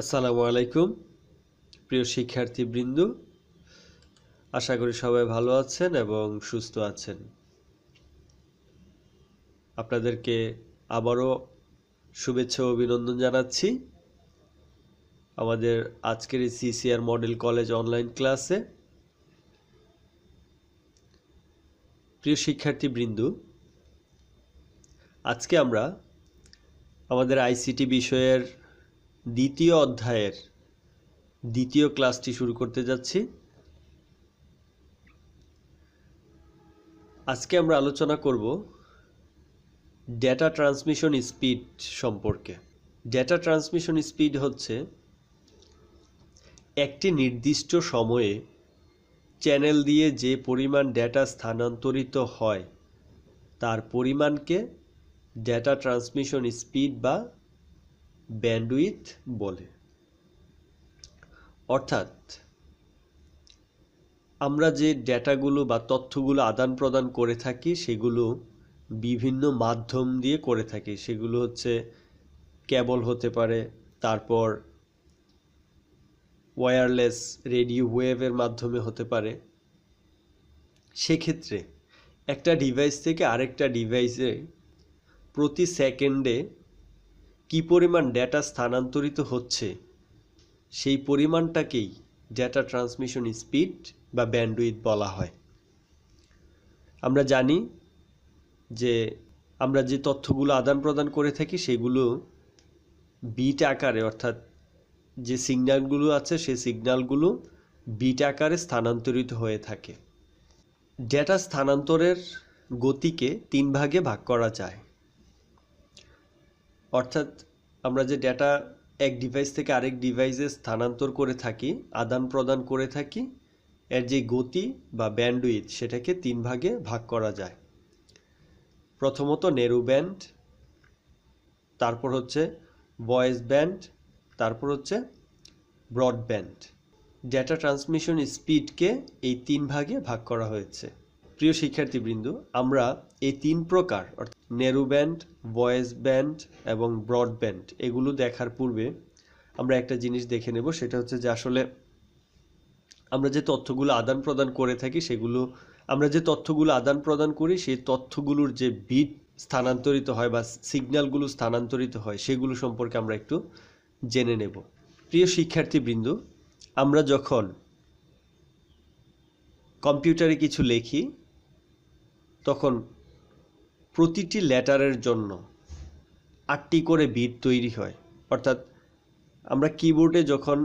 আসসালামু আলাইকুম, প্রিয় শিক্ষার্থীবৃন্দ। আশা করি সবাই ভালো আছেন এবং সুস্থ আছেন। আপনাদেরকে আবারও শুভেচ্ছা ও অভিনন্দন জানাচ্ছি। আমাদের আজকের এই সিসিআর মডেল কলেজ অনলাইন ক্লাসে। প্রিয় শিক্ষার্থীবৃন্দ, আজকে আমরা আমাদের আইসিটি বিষয়ের দ্বিতীয় অধ্যায়ের দ্বিতীয় ক্লাসটি শুরু করতে যাচ্ছি। আজকে আমরা আলোচনা করব ডেটা ট্রান্সমিশন স্পিড সম্পর্কে। ডেটা ট্রান্সমিশন স্পিড হচ্ছে একটি নির্দিষ্ট সময়ে চ্যানেল দিয়ে যে পরিমাণ ডেটা স্থানান্তরিত হয়, তার পরিমাণকে ডেটা ট্রান্সমিশন স্পিড বা ব্যান্ডউইথ বলে। অর্থাৎ, আমরা যে ডেটাগুলো বা তথ্যগুলো আদান প্রদান করে থাকি, সেগুলো বিভিন্ন মাধ্যম দিয়ে করে থাকি। সেগুলো হচ্ছে কেবল হতে পারে, তারপর ওয়্যারলেস রেডিও ওয়েভের মাধ্যমে হতে পারে। সেক্ষেত্রে একটা ডিভাইস থেকে আরেকটা ডিভাইসে প্রতি সেকেন্ডে কি পরিমাণ ডেটা স্থানান্তরিত হচ্ছে, সেই পরিমাণটাকেই ডেটা ট্রান্সমিশন স্পিড বা ব্যান্ডউইথ বলা হয়। আমরা জানি যে আমরা যে তথ্যগুলো আদান প্রদান করে থাকি, সেগুলো বিট আকারে, অর্থাৎ যে সিগন্যালগুলো আছে, সেই সিগন্যালগুলো বিট আকারে স্থানান্তরিত হয়ে থাকে। ডেটা স্থানান্তরের গতিকে তিন ভাগে ভাগ করা যায়। অর্থাৎ আমরা যে ডেটা এক ডিভাইস থেকে আরেক ডিভাইসে স্থানান্তর করে থাকি, আদান প্রদান করে থাকি, এর যে গতি বা ব্যান্ডউইথ সেটাকে তিন ভাগে ভাগ করা যায়। প্রথমত নেরু ব্যান্ড তারপর হচ্ছে ভয়েস ব্যান্ড তারপর হচ্ছে ব্রডব্যান্ড ডেটা ট্রান্সমিশন স্পিডকে এই তিন ভাগে ভাগ করা হয়েছে। প্রিয় শিক্ষার্থীবৃন্দ, আমরা এই তিন প্রকার, অর্থাৎ নেরু ব্যান্ড ভয়েস ব্যান্ড এবং ব্রডব্যান্ড এগুলো দেখার পূর্বে আমরা একটা জিনিস দেখে নেব, সেটা হচ্ছে যে আসলে আমরা যে তথ্যগুলো আদান প্রদান করে থাকি, সেগুলো, আমরা যে তথ্যগুলো আদান প্রদান করি, সেই তথ্যগুলোর যে বিট স্থানান্তরিত হয় বা সিগন্যালগুলো স্থানান্তরিত হয়, সেগুলো সম্পর্কে আমরা একটু জেনে নেব। প্রিয় শিক্ষার্থীবৃন্দ, আমরা যখন কম্পিউটারে কিছু লেখি তখন প্রতিটি লেটারের জন্য আটটি করে বিট তৈরি হয়। অর্থাৎ আমরা কিবোর্ডে যখন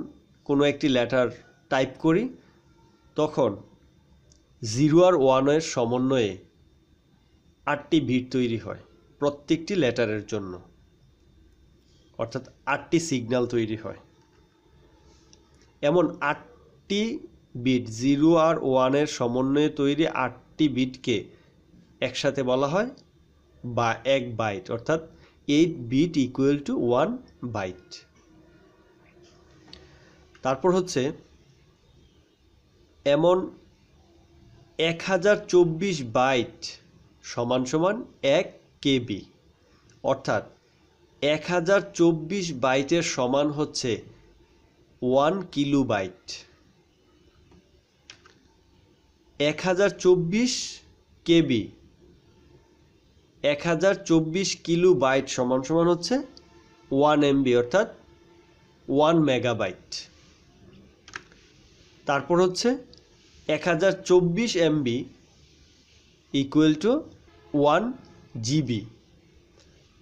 কোনো একটি লেটার টাইপ করি, তখন জিরো আর ওয়ানের সমন্বয়ে আটটি বিট তৈরি হয় প্রত্যেকটি লেটারের জন্য। অর্থাৎ আটটি সিগন্যাল তৈরি হয়। এমন আটটি বিট জিরো আর ওয়ানের সমন্বয়ে তৈরি আটটি বিটকে একসাথে বলা হয় বা এক বাইট, অর্থাৎ eight bit equal to one byte তারপর হচ্ছে, এমন এক হাজার চব্বিশ বাইট সমান সমান এক কেবি, অর্থাৎ এক হাজার চব্বিশ বাইটের সমান হচ্ছে ওয়ান কিলো বাইট এক হাজার চব্বিশ কেবি এক হাজার চব্বিশ কিলো বাইট সমান সমান হচ্ছে ওয়ান এমবি, অর্থাৎ ওয়ান মেগাবাইট। তারপর হচ্ছে এক হাজার চব্বিশ MB equal to one GB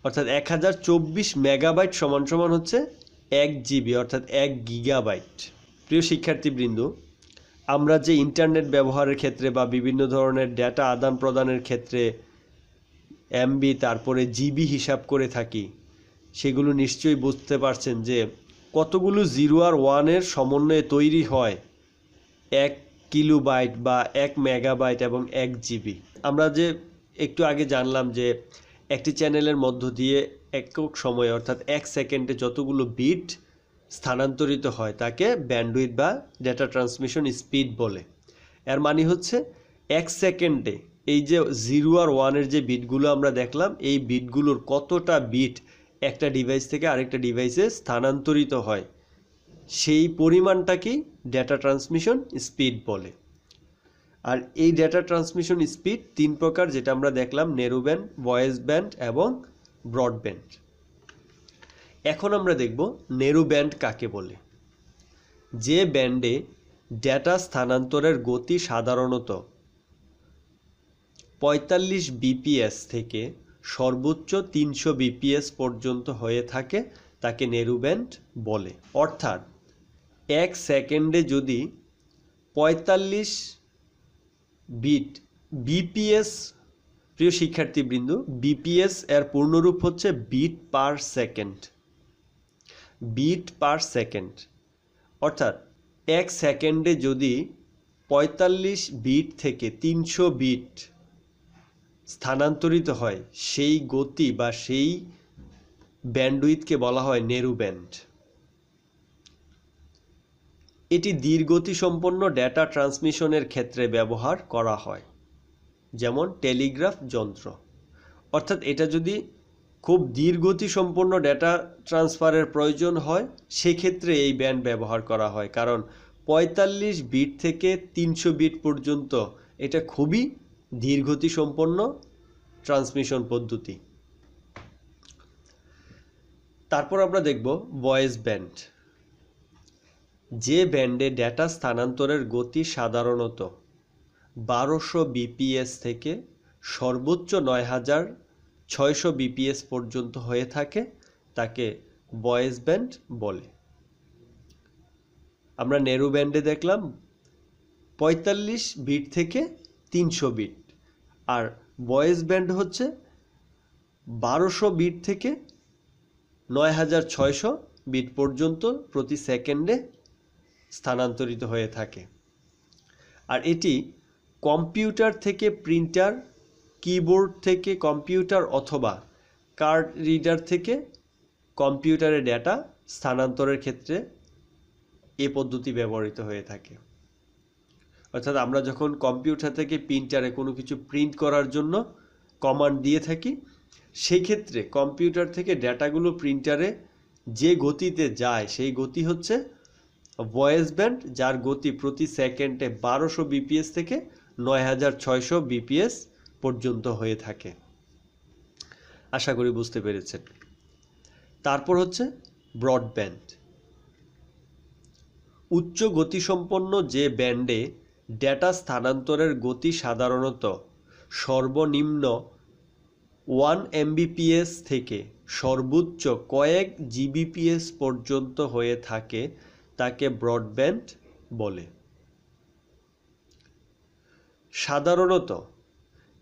অর্থাৎ এক হাজার চব্বিশ মেগাবাইট সমান সমান হচ্ছে এক জিবি অর্থাৎ এক গিগাবাইট। প্রিয় শিক্ষার্থীবৃন্দ, আমরা যে ইন্টারনেট ব্যবহারের ক্ষেত্রে বা বিভিন্ন ধরনের ডেটা আদান প্রদানের ক্ষেত্রে এমবি তারপরে জিবি হিসাব করে থাকি। সেগুলো নিশ্চয়ই বুঝতে পারছেন যে কতগুলো জিরো আর ওয়ানের সমন্বয়ে তৈরি হয় এক কিলো বাইট বা এক মেগাবাইট এবং এক জিবি আমরা যে একটু আগে জানলাম যে একটি চ্যানেলের মধ্য দিয়ে একক সময়ে, অর্থাৎ এক সেকেন্ডে যতগুলো বিট স্থানান্তরিত হয়, তাকে ব্যান্ডউইথ বা ডেটা ট্রান্সমিশন স্পিড বলে। এর মানে হচ্ছে এক সেকেন্ডে এই যে জিরো আর ওয়ানের যে বিটগুলো আমরা দেখলাম, এই বিটগুলোর কতটা বিট একটা ডিভাইস থেকে আরেকটা ডিভাইসে স্থানান্তরিত হয়? সেই পরিমাণটাকেই ডেটা ট্রান্সমিশন স্পিড বলে। আর এই ডেটা ট্রান্সমিশন স্পিড তিন প্রকার, যেটা আমরা দেখলাম নেরু ব্যান্ড ভয়েস ব্যান্ড এবং ব্রডব্যান্ড এখন আমরা দেখব নেরু ব্যান্ড কাকে বলে। যে ব্যান্ডে ডেটা স্থানান্তরের গতি সাধারণত পঁয়তাল্লিশ বিপিএস থেকে সর্বোচ্চ তিনশো বিপিএস পর্যন্ত হয়ে থাকে তাকে নেরুব্যান্ড বলে। অর্থাৎ এক সেকেন্ডে যদি পঁয়তাল্লিশ বিট বিপিএস, প্রিয় শিক্ষার্থীবৃন্দ, বিপিএস এর পূর্ণরূপ হচ্ছে bit per second. Bit per second. অর্থাৎ এক সেকেন্ডে যদি পঁয়তাল্লিশ বিট থেকে তিনশো বিট স্থানান্তরিত হয়, সেই গতি বা সেই ব্যান্ডউইথকে বলা হয় নেরু ব্যান্ড। এটি সম্পন্ন ডেটা ট্রান্সমিশনের ক্ষেত্রে ব্যবহার করা হয়, যেমন টেলিগ্রাফ যন্ত্র। অর্থাৎ এটা যদি খুব সম্পন্ন ডেটা ট্রান্সফারের প্রয়োজন হয়, সেক্ষেত্রে এই ব্যান্ড ব্যবহার করা হয়। কারণ পঁয়তাল্লিশ বিট থেকে তিনশো বিট পর্যন্ত এটা খুবই ধীরগতি সম্পন্ন ট্রান্সমিশন পদ্ধতি। তারপর আমরা দেখব ভয়েস ব্যান্ড। যে ব্যান্ডে ডেটা স্থানান্তরের গতি সাধারণত বারোশো বিপিএস থেকে সর্বোচ্চ নয় হাজার ছয়শো বিপিএস পর্যন্ত হয়ে থাকে, তাকে ভয়েস ব্যান্ড বলে। আমরা নেরু ব্যান্ডে দেখলাম পঁয়তাল্লিশ বিট থেকে তিনশো বিট। আর ভয়েস ব্যান্ড হচ্ছে বারোশো বিট থেকে নয় হাজার ছয়শো বিট পর্যন্ত প্রতি সেকেন্ডে স্থানান্তরিত হয়ে থাকে। আর এটি কম্পিউটার থেকে প্রিন্টার, কিবোর্ড থেকে কম্পিউটার অথবা কার্ড রিডার থেকে কম্পিউটারে ডেটা স্থানান্তরের ক্ষেত্রে এ পদ্ধতি ব্যবহৃত হয়ে থাকে। অর্থাৎ আমরা যখন কম্পিউটার থেকে প্রিন্টারে কোনো কিছু প্রিন্ট করার জন্য কমান্ড দিয়ে থাকি সেই ক্ষেত্রে কম্পিউটার থেকে ডেটাগুলো প্রিন্টারে যে গতিতে যায়, সেই গতি হচ্ছে ভয়েস ব্যান্ড, যার গতি প্রতি সেকেন্ডে বারোশো বিপিএস থেকে নয় হাজার ছয়শো বিপিএস পর্যন্ত হয়ে থাকে। আশা করি বুঝতে পেরেছেন। তারপর হচ্ছে ব্রডব্যান্ড। উচ্চ গতিসম্পন্ন যে ব্যান্ডে ডেটা স্থানান্তরের গতি সাধারণত সর্বনিম্ন ওয়ান এমবিপিএস থেকে সর্বোচ্চ কয়েক জিবিপিএস পর্যন্ত হয়ে থাকে তাকে ব্রডব্যান্ড বলে। সাধারণত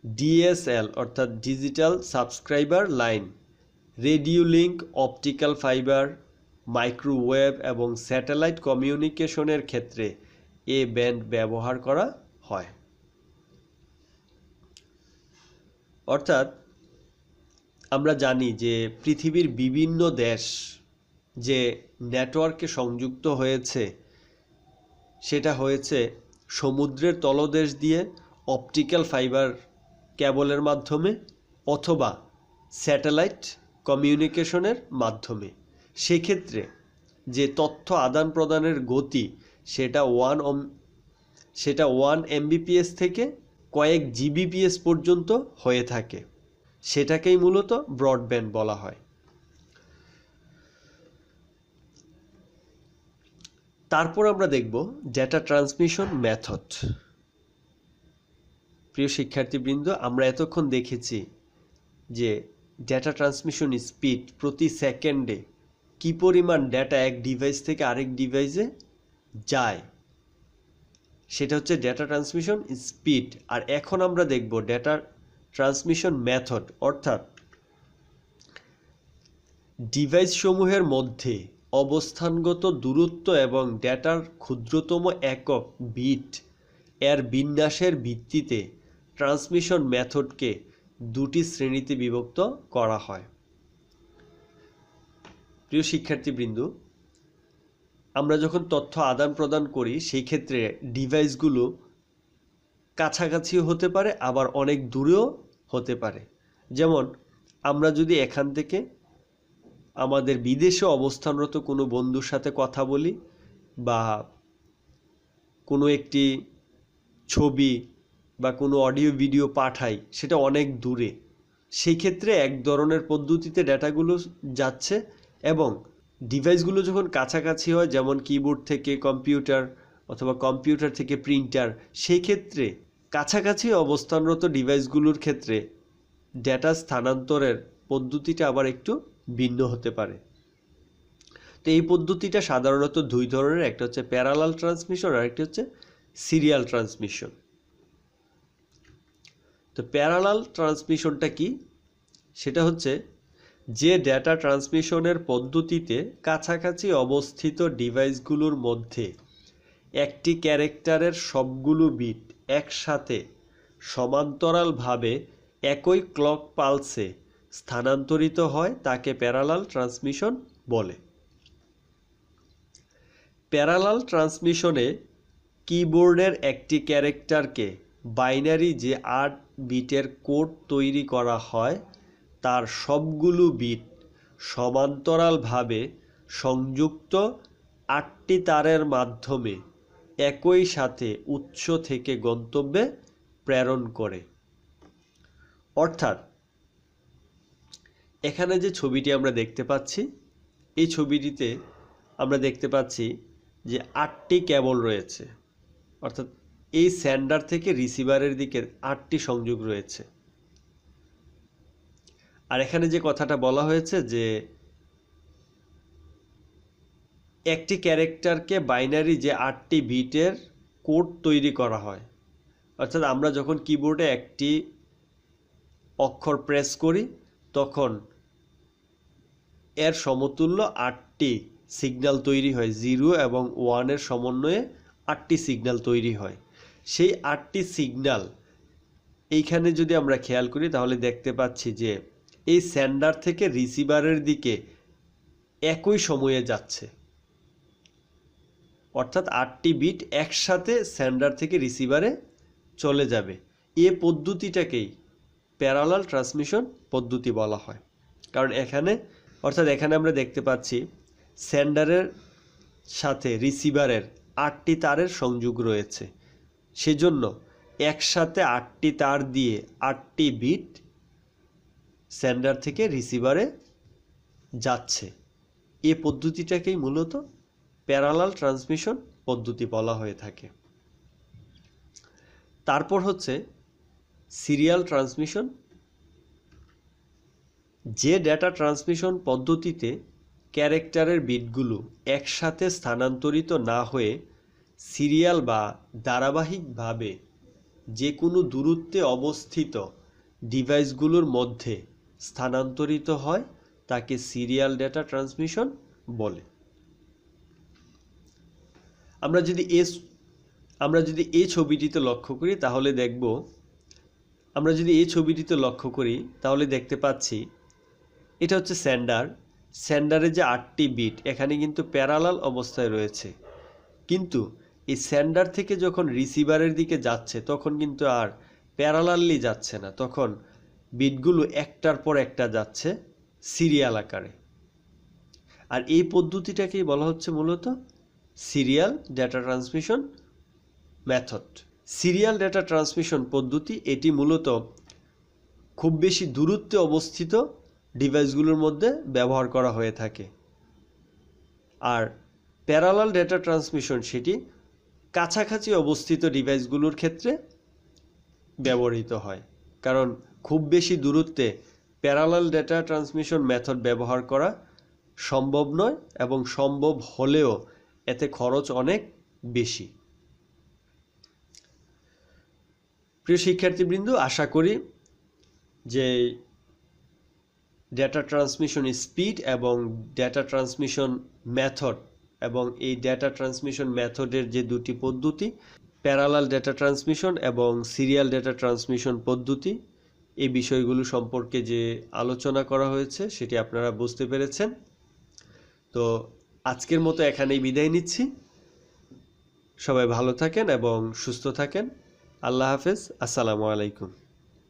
ডিএসএল অর্থাৎ digital subscriber line radio link optical fibre microwave এবং স্যাটেলাইট কমিউনিকেশনের ক্ষেত্রে এ ব্যান্ড ব্যবহার করা হয়। অর্থাৎ আমরা জানি যে পৃথিবীর বিভিন্ন দেশ যে নেটওয়ার্কে সংযুক্ত হয়েছে, সেটা হয়েছে সমুদ্রের তলদেশ দিয়ে অপটিক্যাল ফাইবার কেবলের মাধ্যমে অথবা স্যাটেলাইট কমিউনিকেশনের মাধ্যমে। সেক্ষেত্রে যে তথ্য আদান প্রদানের গতি সেটা ওয়ান সেটা ওয়ান এমবিপিএস থেকে কয়েক জিবিপিএস পর্যন্ত হয়ে থাকে। সেটাকেই মূলত ব্রডব্যান্ড বলা হয়। তারপর আমরা দেখব ডেটা ট্রান্সমিশন মেথড প্রিয় শিক্ষার্থীবৃন্দ, আমরা এতক্ষণ দেখেছি যে ডেটা ট্রান্সমিশন স্পিড প্রতি সেকেন্ডে কি পরিমাণ ডেটা এক ডিভাইস থেকে আরেক ডিভাইসে যায়। সেটা হচ্ছে ডেটা ট্রান্সমিশন স্পিড আর এখন আমরা দেখব ডেটা ট্রান্সমিশন মেথড অর্থাৎ ডিভাইসসমূহের মধ্যে অবস্থানগত দূরত্ব এবং ডেটার ক্ষুদ্রতম একক বিট এর বিন্যাসের ভিত্তিতে ট্রান্সমিশন মেথডকে দুটি শ্রেণীতে বিভক্ত করা হয়। প্রিয় শিক্ষার্থীবৃন্দ আমরা যখন তথ্য আদান প্রদান করি, সেই ক্ষেত্রে ডিভাইসগুলো কাছাকাছিও হতে পারে, আবার অনেক দূরেও হতে পারে। যেমন, আমরা যদি এখান থেকে আমাদের বিদেশে অবস্থানরত কোনো বন্ধুর সাথে কথা বলি বা কোনো একটি ছবি বা কোনো অডিও ভিডিও পাঠাই, সেটা অনেক দূরে। সেই ক্ষেত্রে এক ধরনের পদ্ধতিতে ডেটাগুলো যাচ্ছে এবং ডিভাইসগুলো যখন কাছাকাছি হয়, যেমন কিবোর্ড থেকে কম্পিউটার অথবা কম্পিউটার থেকে প্রিন্টার সেই ক্ষেত্রে কাছাকাছি অবস্থানরত ডিভাইসগুলোর ক্ষেত্রে ডেটা স্থানান্তরের পদ্ধতিটা আবার একটু ভিন্ন হতে পারে। তো এই পদ্ধতিটা সাধারণত দুই ধরনের, একটা হচ্ছে প্যারালাল ট্রান্সমিশন আর একটা হচ্ছে সিরিয়াল ট্রান্সমিশন তো প্যারালাল ট্রান্সমিশনটা কি? সেটা হচ্ছে যে ডেটা ট্রান্সমিশনের পদ্ধতিতে কাছাকাছি অবস্থিত ডিভাইসগুলোর মধ্যে একটি ক্যারেক্টারের সবগুলো বিট একসাথে সমান্তরালভাবে একই ক্লক পালসে স্থানান্তরিত হয় তাকে প্যারালাল ট্রান্সমিশন বলে। প্যারালাল ট্রান্সমিশনে কিবোর্ডের একটি ক্যারেক্টারকে বাইনারি যে আট বিটের কোড তৈরি করা হয় তার সবগুলো বিট সমান্তরালভাবে সংযুক্ত আটটি তারের মাধ্যমে একই সাথে উৎস থেকে গন্তব্যে প্রেরণ করে। অর্থাৎ এখানে যে ছবিটি আমরা দেখতে পাচ্ছি, এই ছবিটিতে আমরা দেখতে পাচ্ছি যে আটটি কেবল রয়েছে। অর্থাৎ এই স্যান্ডার থেকে রিসিভারের দিকে আটটি সংযোগ রয়েছে। আর এখানে যে কথাটা বলা হয়েছে যে একটি ক্যারেক্টারকে বাইনারি যে আটটি বিটের কোড তৈরি করা হয়, অর্থাৎ আমরা যখন কিবোর্ডে একটি অক্ষর প্রেস করি, তখন এর সমতুল্য আটটি সিগন্যাল তৈরি হয়, জিরো এবং ওয়ানের সমন্বয়ে আটটি সিগন্যাল তৈরি হয়। সেই আটটি সিগন্যাল এইখানে যদি আমরা খেয়াল করি, তাহলে দেখতে পাচ্ছি যে এই স্যান্ডার থেকে রিসিভারের দিকে একই সময়ে যাচ্ছে। অর্থাৎ আটটি বিট একসাথে স্যান্ডার থেকে রিসিভারে চলে যাবে। এ পদ্ধতিটাকেই প্যারালাল ট্রান্সমিশন পদ্ধতি বলা হয়। কারণ এখানে, অর্থাৎ এখানে আমরা দেখতে পাচ্ছি স্যান্ডারের সাথে রিসিভারের আটটি তারের সংযোগ রয়েছে। সেজন্য একসাথে আটটি তার দিয়ে আটটি বিট স্যান্ডার থেকে রিসিভারে যাচ্ছে। এ পদ্ধতিটাকেই মূলত প্যারালাল ট্রান্সমিশন পদ্ধতি বলা হয়ে থাকে। তারপর হচ্ছে সিরিয়াল ট্রান্সমিশন যে ডেটা ট্রান্সমিশন পদ্ধতিতে ক্যারেক্টারের বিটগুলো একসাথে স্থানান্তরিত না হয়ে সিরিয়াল বা ধারাবাহিকভাবে যে কোনো দূরত্বে অবস্থিত ডিভাইসগুলোর মধ্যে স্থানান্তরিত হয় তাকে সিরিয়াল ডেটা ট্রান্সমিশন বলে। আমরা যদি এ আমরা যদি এই ছবিটিতে লক্ষ্য করি, তাহলে দেখব, আমরা যদি এই ছবিটিতে লক্ষ্য করি, তাহলে দেখতে পাচ্ছি, এটা হচ্ছে স্যান্ডার। স্যান্ডারের যে আটটি বিট, এখানে কিন্তু প্যারালাল অবস্থায় রয়েছে। কিন্তু এই স্যান্ডার থেকে যখন রিসিভারের দিকে যাচ্ছে, তখন কিন্তু আর প্যারালালি যাচ্ছে না। তখন বিটগুলো একটার পর একটা যাচ্ছে সিরিয়াল আকারে। আর এই পদ্ধতিটাকেই বলা হচ্ছে মূলত serial data transmission method. Serial data transmission পদ্ধতি, এটি মূলত খুব বেশি দূরত্বে অবস্থিত ডিভাইসগুলোর মধ্যে ব্যবহার করা হয়ে থাকে। আর প্যারালাল ডেটা ট্রান্সমিশন সেটি কাছাকাছি অবস্থিত ডিভাইসগুলোর ক্ষেত্রে ব্যবহৃত হয়। কারণ খুব বেশি দূরত্বে প্যারালাল ডেটা ট্রান্সমিশন মেথড ব্যবহার করা সম্ভব নয় এবং সম্ভব হলেও এতে খরচ অনেক বেশি। প্রিয় শিক্ষার্থীবৃন্দ, আশা করি যে ডেটা ট্রান্সমিশন স্পিড এবং ডেটা ট্রান্সমিশন মেথড এবং এই ডেটা ট্রান্সমিশন মেথডের যে দুটি পদ্ধতি প্যারালাল ডেটা ট্রান্সমিশন এবং সিরিয়াল ডেটা ট্রান্সমিশন পদ্ধতি এই বিষয়গুলো সম্পর্কে যে আলোচনা করা হয়েছে, সেটি আপনারা বুঝতে পেরেছেন। তো আজকের মতো এখানেই বিদায় নিচ্ছি। সবাই ভালো থাকেন এবং সুস্থ থাকেন। আল্লাহ হাফেজ। আসসালামু আলাইকুম।